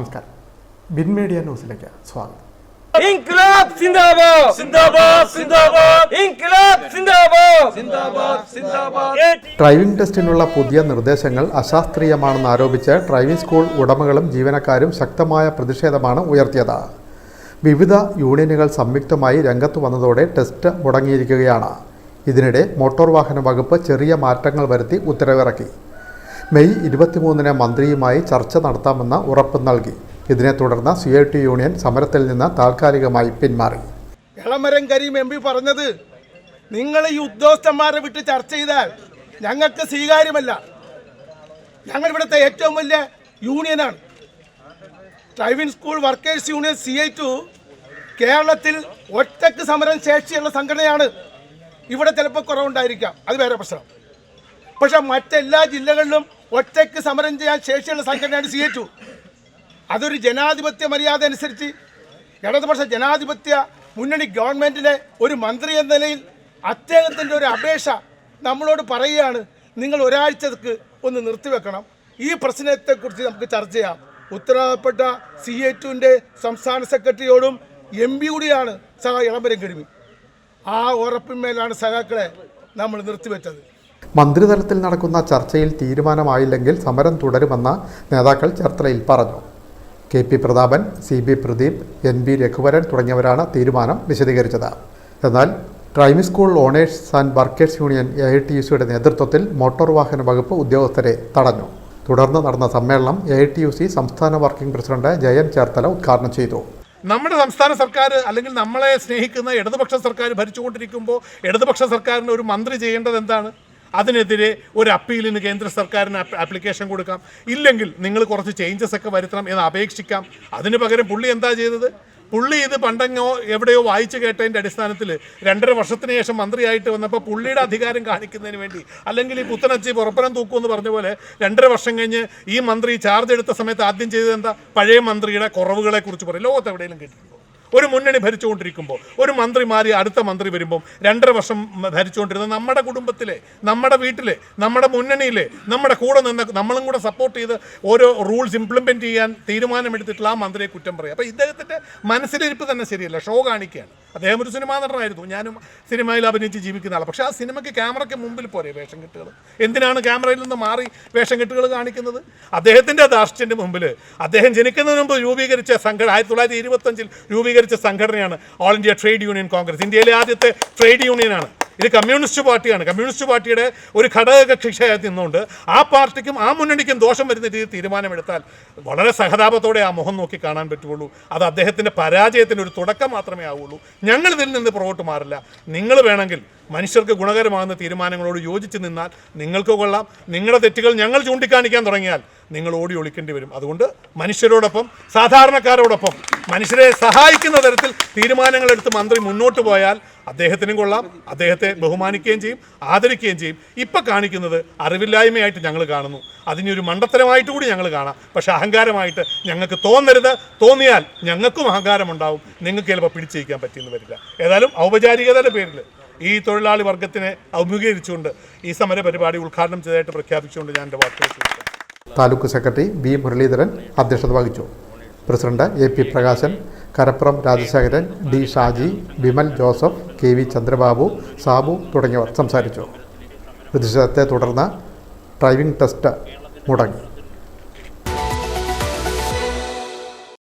നമസ്കാരം. Bin media ന്യൂസിലേക്ക് സ്വാഗതം. ഇൻക്ലാബ് സിന്ദാബാദ്. സിന്ദാബാദ് സിന്ദാബാദ്. ഇൻക്ലാബ് സിന്ദാബാദ്. സിന്ദാബാദ് സിന്ദാബാദ്. ഡ്രൈവിംഗ് ടെസ്റ്റിനുള്ള പുതിയ നിർദ്ദേശങ്ങൾ അശാസ്ത്രീയമാണെന്ന് ആരോപിച്ച് ഡ്രൈവിംഗ് സ്കൂൾ ഉടമകളും ജീവനക്കാരും ശക്തമായ പ്രതിഷേധമാണ് ഉയർത്തിയത്. വിവിധ യൂണിയനുകൾ സംയുക്തമായി രംഗത്ത് വന്നതോടെ ടെസ്റ്റ് മുടങ്ങിയിരിക്കുകയാണ്. ഇതിനിടെ മോട്ടോർ വാഹന വകുപ്പ് ചെറിയ മാറ്റങ്ങൾ വരുത്തി ഉത്തരവിറക്കി. മെയ് ഇരുപത്തിമൂന്നിന് മന്ത്രിയുമായി ചർച്ച നടത്താമെന്ന് ഉറപ്പ് നൽകി. ഇതിനെ തുടർന്ന് സി ഐ ടി യൂണിയൻ സമരത്തിൽ നിന്ന് താൽക്കാലികമായി പിന്മാറി. എളമരം കരീം എം പി പറഞ്ഞത് നിങ്ങൾ ഈ ഉദ്യോഗസ്ഥന്മാരെ വിട്ട് ചർച്ച ചെയ്താൽ ഞങ്ങൾക്ക് സ്വീകാര്യമല്ല. ഞങ്ങൾ ഇവിടുത്തെ ഏറ്റവും വലിയ യൂണിയനാണ്. Driving school workers union C I T U കേരളത്തിൽ ഒറ്റയ്ക്ക് സമരം ശേഷിയുള്ള സംഘടനയാണ്. ഇവിടെ ചിലപ്പോൾ കുറവുണ്ടായിരിക്കാം. അത് വേറെ പ്രശ്നം. പക്ഷെ മറ്റെല്ലാ ജില്ലകളിലും ഒറ്റയ്ക്ക് സമരം ചെയ്യാൻ ശേഷിയുള്ള സംഘടനയാണ് സി എച്ച് അതൊരു ജനാധിപത്യ മര്യാദ അനുസരിച്ച് ഇടതുപക്ഷ ജനാധിപത്യ മുന്നണി ഗവൺമെന്റിലെ ഒരു മന്ത്രി എന്ന നിലയിൽ അദ്ദേഹത്തിന്റെ ഒരു അപേക്ഷ നമ്മളോട് പറയുകയാണ് നിങ്ങൾ ഒരാഴ്ചക്ക് ഒന്ന് നിർത്തിവെക്കണം. ഈ പ്രശ്നത്തെക്കുറിച്ച് നമുക്ക് ചർച്ച ചെയ്യാം. ഉത്തരവാദപ്പെട്ട സി എ ടുവിന്റെ സംസ്ഥാന സെക്രട്ടറിയോടും എം പി കൂടിയാണ് സഹ ഇളംബരം കഴിവ് ആ ഉറപ്പിന്മേലാണ് സഹാക്കളെ നമ്മൾ നിർത്തിവെച്ചത്. മന്ത്രിതലത്തിൽ നടക്കുന്ന ചർച്ചയിൽ തീരുമാനമായില്ലെങ്കിൽ സമരം തുടരുമെന്ന് നേതാക്കൾ ചർച്ചയിൽ പറഞ്ഞു. K P Prathapan C B Pradeep N B Raghuvaran തുടങ്ങിയവരാണ് തീരുമാനം വിശദീകരിച്ചത്. എന്നാൽ driving school owners and workers union A I T U സിയുടെ നേതൃത്വത്തിൽ മോട്ടോർ വാഹന വകുപ്പ് ഉദ്യോഗസ്ഥരെ തടഞ്ഞു. തുടർന്ന് നടന്ന സമ്മേളനം A I T U C സംസ്ഥാന വർക്കിംഗ് പ്രസിഡന്റ് ജയൻ ചേർത്തല ഉദ്ഘാടനം ചെയ്തു. നമ്മുടെ സംസ്ഥാന സർക്കാർ അല്ലെങ്കിൽ നമ്മളെ സ്നേഹിക്കുന്ന ഇടതുപക്ഷ സർക്കാർ ഭരിച്ചുകൊണ്ടിരിക്കുമ്പോൾ ഇടതുപക്ഷ സർക്കാരിന് ഒരു മന്ത്രി ചെയ്യേണ്ടത് എന്താണ്? അതിനെതിരെ ഒരു അപ്പീലിന് കേന്ദ്ര സർക്കാരിന് ആപ്ലിക്കേഷൻ കൊടുക്കാം. ഇല്ലെങ്കിൽ നിങ്ങൾ കുറച്ച് ചേഞ്ചസ് ഒക്കെ വരുത്തണം എന്ന് അപേക്ഷിക്കാം. അതിന് പകരം പുള്ളി എന്താ ചെയ്തത്? പുള്ളി ഇത് പണ്ടെങ്ങോ എവിടെയോ വായിച്ചു കേട്ടതിന്റെ അടിസ്ഥാനത്തിൽ രണ്ടര വർഷത്തിന് ശേഷം മന്ത്രിയായിട്ട് വന്നപ്പോൾ പുള്ളിയുടെ അധികാരം കാണിക്കുന്നതിന് വേണ്ടി അല്ലെങ്കിൽ ഈ പുത്തനച്ചി പുറപ്പുറം തൂക്കും എന്ന് പറഞ്ഞ പോലെ രണ്ടര വർഷം കഴിഞ്ഞ് ഈ മന്ത്രി ചാർജ് എടുത്ത സമയത്ത് ആദ്യം ചെയ്തത് എന്താ? പഴയ മന്ത്രിയുടെ കുറവുകളെ കുറിച്ച് പറയും. ലോകത്ത് എവിടെയെങ്കിലും കേട്ടിട്ടുണ്ടോ? ഒരു മുന്നണി ഭരിച്ചുകൊണ്ടിരിക്കുമ്പോൾ ഒരു മന്ത്രി മാറി അടുത്ത മന്ത്രി വരുമ്പോൾ രണ്ടര വർഷം ഭരിച്ചുകൊണ്ടിരുന്ന നമ്മുടെ കുടുംബത്തിലെ നമ്മുടെ വീട്ടിലെ നമ്മുടെ മുന്നണിയിലെ നമ്മുടെ കൂടെ നിന്ന് നമ്മളും കൂടെ സപ്പോർട്ട് ചെയ്ത് ഓരോ റൂൾസ് ഇംപ്ലിമെന്റ് ചെയ്യാൻ തീരുമാനമെടുത്തിട്ടുള്ള ആ മന്ത്രിയെ കുറ്റം പറയും. അപ്പോൾ ഇദ്ദേഹത്തിന്റെ മനസ്സിലിരിപ്പ് തന്നെ ശരിയല്ല. ഷോ കാണിക്കുകയാണ്. അദ്ദേഹം ഒരു സിനിമാ നടനായിരുന്നു. ഞാനും സിനിമയിൽ അഭിനയിച്ച് ജീവിക്കുന്ന ആളാണ് പക്ഷേ ആ സിനിമയ്ക്ക് ക്യാമറയ്ക്ക് മുമ്പിൽ പോരെ വേഷം കെട്ടുകൾ. എന്തിനാണ് ക്യാമറയിൽ നിന്ന് മാറി വേഷം കെട്ടുകൾ കാണിക്കുന്നത്? അദ്ദേഹത്തിന്റെ ദാർഷ്ട്യന്റെ മുമ്പിൽ അദ്ദേഹം ജനിക്കുന്നതിന് മുമ്പ് രൂപീകരിച്ച സംഘടന ആയിരത്തി തൊള്ളായിരത്തി ഇരുപത്തഞ്ചിൽ രൂപീകരിച്ച സംഘടനയാണ് all India trade union Congress ഇന്ത്യയിലെ ആദ്യത്തെ ട്രേഡ് യൂണിയനാണ് ഇത് കമ്മ്യൂണിസ്റ്റ് പാർട്ടിയാണ്. കമ്മ്യൂണിസ്റ്റ് പാർട്ടിയുടെ ഒരു ഘടക കക്ഷിയായി നിന്നുകൊണ്ട് ആ പാർട്ടിക്കും ആ മുന്നണിക്കും ദോഷം വരുന്ന രീതിയിൽ തീരുമാനമെടുത്താൽ വളരെ സഹതാപത്തോടെ ആ മുഖം നോക്കി കാണാൻ പറ്റുള്ളൂ അത് അദ്ദേഹത്തിന്റെ പരാജയത്തിന്റെ ഒരു തുടക്കം മാത്രമേ ആവുള്ളൂ ഞങ്ങൾ ഇതിൽ നിന്ന് പുറകോട്ട് മാറില്ല. നിങ്ങൾ വേണമെങ്കിൽ മനുഷ്യർക്ക് ഗുണകരമാകുന്ന തീരുമാനങ്ങളോട് യോജിച്ച് നിന്നാൽ നിങ്ങൾക്ക് കൊള്ളാം. നിങ്ങളുടെ തെറ്റുകൾ ഞങ്ങൾ ചൂണ്ടിക്കാണിക്കാൻ തുടങ്ങിയാൽ നിങ്ങൾ ഓടി ഒളിക്കേണ്ടി വരും. അതുകൊണ്ട് മനുഷ്യരോടൊപ്പം സാധാരണക്കാരോടൊപ്പം മനുഷ്യരെ സഹായിക്കുന്ന തരത്തിൽ തീരുമാനങ്ങൾ എടുത്ത് മന്ത്രി മുന്നോട്ട് പോയാൽ അദ്ദേഹത്തിനും കൊള്ളാം. അദ്ദേഹത്തെ ബഹുമാനിക്കുകയും ചെയ്യും ആദരിക്കുകയും ചെയ്യും. ഇപ്പം കാണിക്കുന്നത് അറിവില്ലായ്മയായിട്ട് ഞങ്ങൾ കാണുന്നു. അതിനൊരു മണ്ടത്തരമായിട്ട് കൂടി ഞങ്ങൾ കാണാം. പക്ഷേ അഹങ്കാരമായിട്ട് ഞങ്ങൾക്ക് തോന്നരുത്. തോന്നിയാൽ ഞങ്ങൾക്കും അഹങ്കാരമുണ്ടാവും. നിങ്ങൾക്ക് ചിലപ്പോൾ പിടിച്ചേക്കാൻ പറ്റിയെന്ന് വരില്ല. ഏതായാലും ഔപചാരികതയുടെ പേരിൽ ഈ തൊഴിലാളി വർഗത്തിനെ അഭിമുഖീകരിച്ചുകൊണ്ട് ഈ സമര പരിപാടി ഉദ്ഘാടനം ചെയ്തതായിട്ട് പ്രഖ്യാപിച്ചുകൊണ്ട് ഞാൻ എന്റെ വാർത്തകൾ താലൂക്ക് സെക്രട്ടറി വി മുരളീധരൻ അധ്യക്ഷത വഹിച്ചു. President A P Prakashan Karappuram Rajasekharan D Shaji Vimal Joseph K V Chandrababu Sabu തുടങ്ങിയവർ സംസാരിച്ചു. പ്രതിഷേധത്തെ തുടർന്ന് ഡ്രൈവിംഗ് ടെസ്റ്റ് മുടങ്ങി.